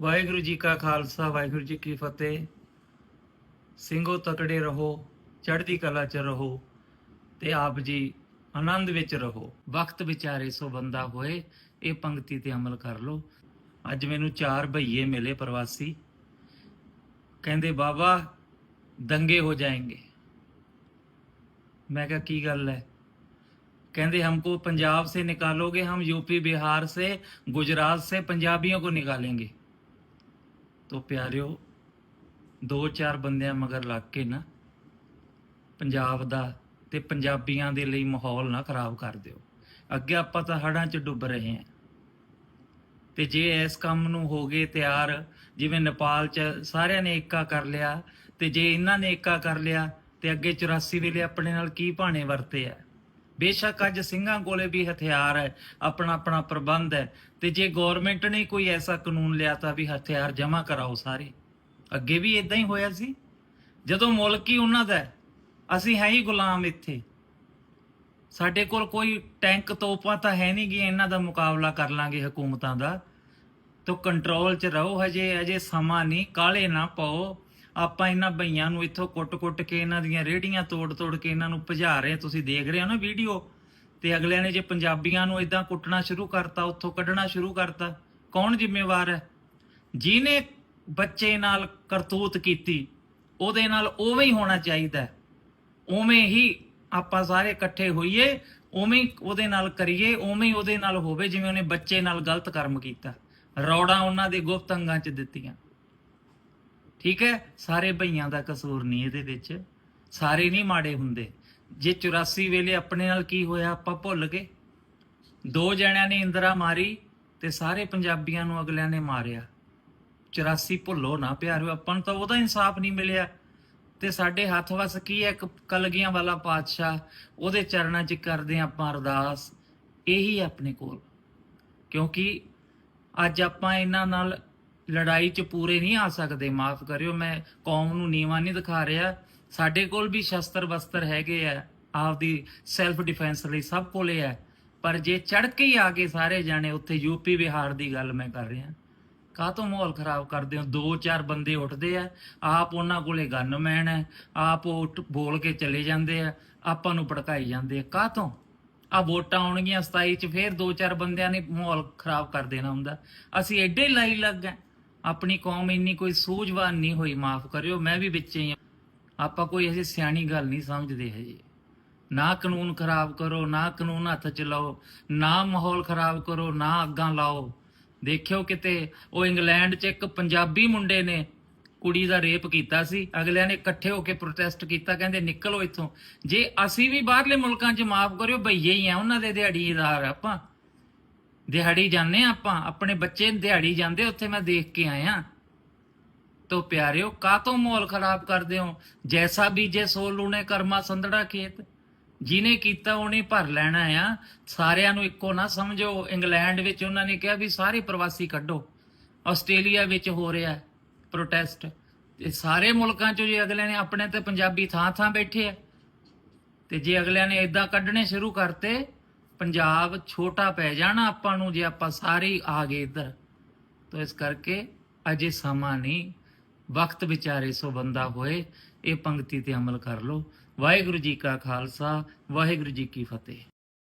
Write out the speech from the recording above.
ਵਾਹਿਗੁਰੂ ਜੀ ਕਾ ਖਾਲਸਾ ਵਾਹਿਗੁਰੂ ਜੀ ਕੀ ਫਤਿਹ ਸਿੰਘੋ ਤਕੜੇ ਰਹੋ ਚੜ੍ਹਦੀ ਕਲਾ ਚ ਰਹੋ ਤੇ ਆਪ ਜੀ ਆਨੰਦ ਵਿੱਚ ਰਹੋ ਵਕਤ ਵਿਚਾਰੇ ਸੋ ਬੰਦਾ ਹੋਏ ਇਹ ਪੰਕਤੀ ਤੇ ਅਮਲ ਕਰ ਲਓ ਅੱਜ ਮੈਨੂੰ ਚਾਰ ਭਈਏ ਮਿਲੇ ਪ੍ਰਵਾਸੀ ਕਹਿੰਦੇ ਬਾਬਾ ਦੰਗੇ ਹੋ ਜਾਣਗੇ मैं कहा की गल है कहते हमको पंजाब से निकालोगे हम यूपी बिहार से गुजरात से पंजाबियों को निकालेंगे ਤੋਂ ਪਿਆਰਿਓ, ਦੋ ਚਾਰ ਬੰਦਿਆਂ ਮਗਰ ਲੱਗ ਕੇ ਨਾ ਪੰਜਾਬ ਦਾ ਤੇ ਪੰਜਾਬੀਆਂ ਦੇ ਲਈ ਮਾਹੌਲ ਨਾ ਖਰਾਬ ਕਰ ਦਿਓ। ਅੱਗੇ ਆਪਾਂ ਤਾਂ ਹੜਾਂ 'ਚ ਡੁੱਬ ਰਹੇ ਹਾਂ। ਤੇ ਜੇ ਇਸ ਕੰਮ ਨੂੰ ਹੋ ਗਏ ਤਿਆਰ, ਜਿਵੇਂ ਨੇਪਾਲ 'ਚ ਸਾਰਿਆਂ ਨੇ ਏਕਾ ਕਰ ਲਿਆ, ਤੇ ਜੇ ਇਹਨਾਂ ਨੇ ਏਕਾ ਕਰ ਲਿਆ, ਤੇ ਅੱਗੇ 84 ਵੇਲੇ ਆਪਣੇ ਨਾਲ ਕੀ ਭਾਣੇ ਵਰਤੇ ਆ? ਬੇਸ਼ੱਕ ਅੱਜ ਸਿੰਘਾਂ ਕੋਲੇ ਵੀ ਹਥਿਆਰ ਹੈ, ਆਪਣਾ ਆਪਣਾ ਪ੍ਰਬੰਧ ਹੈ। ਤੇ ਜੇ ਗਵਰਨਮੈਂਟ ਨੇ ਕੋਈ ਐਸਾ ਕਾਨੂੰਨ ਲਿਆ ਤਾਂ ਵੀ ਹਥਿਆਰ ਜਮ੍ਹਾਂ ਕਰਾਓ ਸਾਰੇ। ਅੱਗੇ ਵੀ ਇਦਾਂ ਹੀ ਹੋਇਆ ਸੀ। ਜਦੋਂ ਮੁਲਕ ਹੀ ਉਹਨਾਂ ਦਾ ਅਸੀਂ ਹੈ ਹੀ ਗੁਲਾਮ ਇੱਥੇ। ਸਾਡੇ ਕੋਲ ਕੋਈ ਟੈਂਕ ਤੋਪਾਂ ਤਾਂ ਹੈ ਨਹੀਂ ਗੀਆਂ, ਇਹਨਾਂ ਦਾ ਮੁਕਾਬਲਾ ਕਰ ਲਾਂਗੇ ਹਕੂਮਤਾਂ ਦਾ। ਤੋ ਕੰਟਰੋਲ 'ਚ ਰਹੋ, ਹਜੇ ਅਜੇ ਸਮਾਂ ਨਹੀਂ, ਕਾਲੇ ਨਾ ਪਾਓ। ਆਪਾਂ ਇਹਨਾਂ ਭਈਆਂ ਨੂੰ ਇੱਥੋਂ ਕੁੱਟ-ਕੁੱਟ ਕੇ ਇਹਨਾਂ ਦੀਆਂ ਰੇੜੀਆਂ ਤੋੜ-ਤੋੜ ਕੇ ਇਹਨਾਂ ਨੂੰ ਭਜਾ ਰਹੇ ਤੁਸੀਂ ਦੇਖ ਰਹੇ ਹੋ ਨਾ ਵੀਡੀਓ? ਤੇ ਅਗਲਿਆਂ ਨੇ ਜੇ ਪੰਜਾਬੀਆਂ ਨੂੰ ਇਦਾਂ ਕੁੱਟਣਾ ਸ਼ੁਰੂ ਕਰਤਾ, ਉੱਥੋਂ ਕੱਢਣਾ ਸ਼ੁਰੂ ਕਰਤਾ, ਕੌਣ ਜ਼ਿੰਮੇਵਾਰ ਹੈ? ਜਿਹਨੇ ਬੱਚੇ ਨਾਲ ਕਰਤੂਤ ਕੀਤੀ, ਉਹਦੇ ਨਾਲ ਉਵੇਂ ਹੀ ਹੋਣਾ ਚਾਹੀਦਾ ਉਵੇਂ ਹੀ ਆਪਾਂ ਸਾਰੇ ਇਕੱਠੇ ਹੋਈਏ, ਉਵੇਂ ਉਹਦੇ ਨਾਲ ਕਰੀਏ, ਉਵੇਂ ਹੀ ਉਹਦੇ ਨਾਲ ਹੋਵੇ ਜਿਵੇਂ ਉਹਨੇ ਬੱਚੇ ਨਾਲ ਗਲਤ ਕਰਮ ਕੀਤਾ। ਰੌੜਾ ਉਹਨਾਂ ਦੇ ਗੁਪਤ ਅੰਗਾਂ 'ਚ ਦਿੱਤੀਆਂ। ਠੀਕ ਹੈ? ਸਾਰੇ ਭਈਆਂ ਦਾ ਕਸੂਰ ਨਹੀਂ ਇਹਦੇ ਵਿੱਚ। ਸਾਰੇ ਨਹੀਂ ਮਾੜੇ ਹੁੰਦੇ। ਜੇ 84 ਵੇਲੇ ਆਪਣੇ ਨਾਲ ਕੀ ਹੋਇਆ, ਆਪਾਂ ਭੁੱਲ ਗਏ। ਦੋ ਜਣਿਆਂ ਨੇ ਇੰਦਰਾ ਮਾਰੀ ਤੇ ਸਾਰੇ ਪੰਜਾਬੀਆਂ ਨੂੰ ਅਗਲਿਆਂ ਨੇ ਮਾਰਿਆ। 84 ਭੁੱਲੋ ਨਾ ਪਿਆਰਿਓ, ਆਪਾਂ ਨੂੰ ਤਾਂ ਉਹਦਾ ਇਨਸਾਫ ਨਹੀਂ ਮਿਲਿਆ। ਤੇ ਸਾਡੇ ਹੱਥ ਵਸ ਕੀ ਹੈ ਇੱਕ ਕਲਗੀਆਂ ਵਾਲਾ ਪਾਤਸ਼ਾਹ? ਉਹਦੇ ਚਰਨਾਂ 'ਚ ਕਰਦੇ ਹਾਂ ਆਪਾਂ ਅਰਦਾਸ। ਇਹੀ ਹੈ ਆਪਣੇ ਕੋਲ। ਕਿਉਂਕਿ ਅੱਜ ਆਪਾਂ ਇਹਨਾਂ ਨਾਲ ਲੜਾਈ 'ਚ ਪੂਰੇ ਨਹੀਂ ਆ ਸਕਦੇ, ਮਾਫ ਕਰਿਓ, ਮੈਂ ਕੌਮ ਨੂੰ ਨੀਵਾ ਨਹੀਂ ਦਿਖਾ ਰਿਹਾ। ਸਾਡੇ ਕੋਲ ਵੀ ਸ਼ਸਤਰ ਵਸਤਰ ਹੈਗੇ ਆ, ਆਪਦੀ ਸੈਲਫ ਡਿਫੈਂਸ ਲਈ ਸਭ ਕੋਲੇ ਹੈ ਪਰ ਜੇ ਚੜ ਕੇ ਹੀ ਆ ਕੇ ਸਾਰੇ ਜਾਣੇ, ਉੱਥੇ ਯੂਪੀ ਬਿਹਾਰ ਦੀ ਗੱਲ ਮੈਂ ਕਰ ਰਿਹਾ। ਕਾਹ ਤੋਂ ਮਾਹੌਲ ਖਰਾਬ ਕਰਦੇ ਹੋ? ਦੋ ਚਾਰ ਬੰਦੇ ਉੱਠਦੇ ਆ, ਆਪ ਉਹਨਾਂ ਕੋਲੇ ਗਨਮੈਨ ਹੈ ਆਪ ਉਹ ਉੱਠ- ਬੋਲ ਕੇ ਚਲੇ ਜਾਂਦੇ ਆ, ਆਪਾਂ ਨੂੰ ਭੜਕਾਈ ਜਾਂਦੇ ਆ। ਕਾਹ ਤੋਂ ਆ ਵੋਟਾਂ ਆਉਣਗੀਆਂ 27 ਚ, ਫੇਰ ਦੋ ਚਾਰ ਬੰਦਿਆਂ ਨੇ ਮਾਹੌਲ ਖਰਾਬ ਕਰ ਦੇਣਾ ਹੁੰਦਾ। ਅਸੀਂ ਐਡੇ ਲਾਈ ਲੱਗ ਗਏ। ਆਪਣੀ ਕੌਮ ਇੰਨੀ ਕੋਈ ਸੂਝਵਾਨ ਨਹੀਂ ਹੋਈ, ਮਾਫ ਕਰਿਓ, ਮੈਂ ਵੀ ਵਿੱਚ ਹੀ ਆਪਾਂ ਕੋਈ ਐਸੀ ਸਿਆਣੀ ਗੱਲ ਨਹੀਂ ਸਮਝਦੇ ਹਜੇ ਨਾ ਕਾਨੂੰਨ ਖਰਾਬ ਕਰੋ, ਨਾ ਕਾਨੂੰਨ ਹੱਥ ਚ ਲਾਓ, ਨਾ ਮਾਹੌਲ ਖਰਾਬ ਕਰੋ, ਨਾ ਅੱਗਾਂ ਲਾਓ। ਦੇਖਿਓ ਕਿਤੇ ਉਹ ਇੰਗਲੈਂਡ 'ਚ ਇੱਕ ਪੰਜਾਬੀ ਮੁੰਡੇ ਨੇ ਕੁੜੀ ਦਾ ਰੇਪ ਕੀਤਾ ਸੀ, ਅਗਲਿਆਂ ਨੇ ਇਕੱਠੇ ਹੋ ਕੇ ਪ੍ਰੋਟੈਸਟ ਕੀਤਾ, ਕਹਿੰਦੇ ਨਿਕਲੋ ਇੱਥੋਂ। ਜੇ ਅਸੀਂ ਵੀ ਬਾਹਰਲੇ ਮੁਲਕਾਂ 'ਚ ਮਾਫ ਕਰਿਓ ਭਈਏ ਹੀ ਆ, ਉਹਨਾਂ ਦੇ ਦਿਹਾੜੀਦਾਰ ਆਪਾਂ। ਦਿਹਾੜੀ ਜਾਂਦੇ ਹਾਂ ਆਪਾਂ, ਆਪਣੇ ਬੱਚੇ ਦਿਹਾੜੀ ਜਾਂਦੇ, ਉੱਥੇ ਮੈਂ ਦੇਖ ਕੇ ਆਇਆ। ਤੋ ਪਿਆਰਿਓ ਕਾਤੋਂ ਮਾਹੌਲ ਖਰਾਬ ਕਰਦੇ ਹੋ? ਜੈਸਾ ਬੀਜੇ ਸੋ ਲੂਣੇ ਕਰਮਾ ਸੰਧੜਾ ਖੇਤ, ਜਿਹਨੇ ਕੀਤਾ ਉਹਨੇ ਭਰ ਲੈਣਾ ਆ। ਸਾਰਿਆਂ ਨੂੰ ਇੱਕੋ ਨਾ ਸਮਝੋ। ਇੰਗਲੈਂਡ ਵਿੱਚ ਉਹਨਾਂ ਨੇ ਕਿਹਾ ਵੀ ਸਾਰੇ ਪ੍ਰਵਾਸੀ ਕੱਢੋ। ਆਸਟ੍ਰੇਲੀਆ ਵਿੱਚ ਹੋ ਰਿਹਾ ਪ੍ਰੋਟੈਸਟ। ਤੇ ਸਾਰੇ ਮੁਲਕਾਂ 'ਚ ਜੇ ਅਗਲਿਆਂ ਨੇ ਆਪਣੇ ਤੇ ਪੰਜਾਬੀ ਥਾਂ ਥਾਂ ਬੈਠੇ ਆ, ਤੇ ਜੇ ਅਗਲਿਆਂ ਨੇ ਇਦਾਂ ਕੱਢਣੇ ਸ਼ੁਰੂ ਕਰਤੇ ਪੰਜਾਬ ਛੋਟਾ ਪੈ ਜਾਣਾ ਆਪਾਂ ਨੂੰ ਜੇ ਆਪਾਂ ਸਾਰੇ ਹੀ ਆ ਗਏ ਇੱਧਰ। ਤਾਂ ਇਸ ਕਰਕੇ ਅਜੇ ਸਮਾਂ ਨਹੀਂ। ਵਕਤ ਵਿਚਾਰੇ ਸੋ ਬੰਦਾ ਹੋਏ, ਇਹ ਪੰਕਤੀ ਤੇ ਅਮਲ ਕਰ ਲਓ। ਵਾਹਿਗੁਰੂ ਜੀ ਕਾ ਖਾਲਸਾ, ਵਾਹਿਗੁਰੂ ਜੀ ਕੀ ਫਤਿਹ।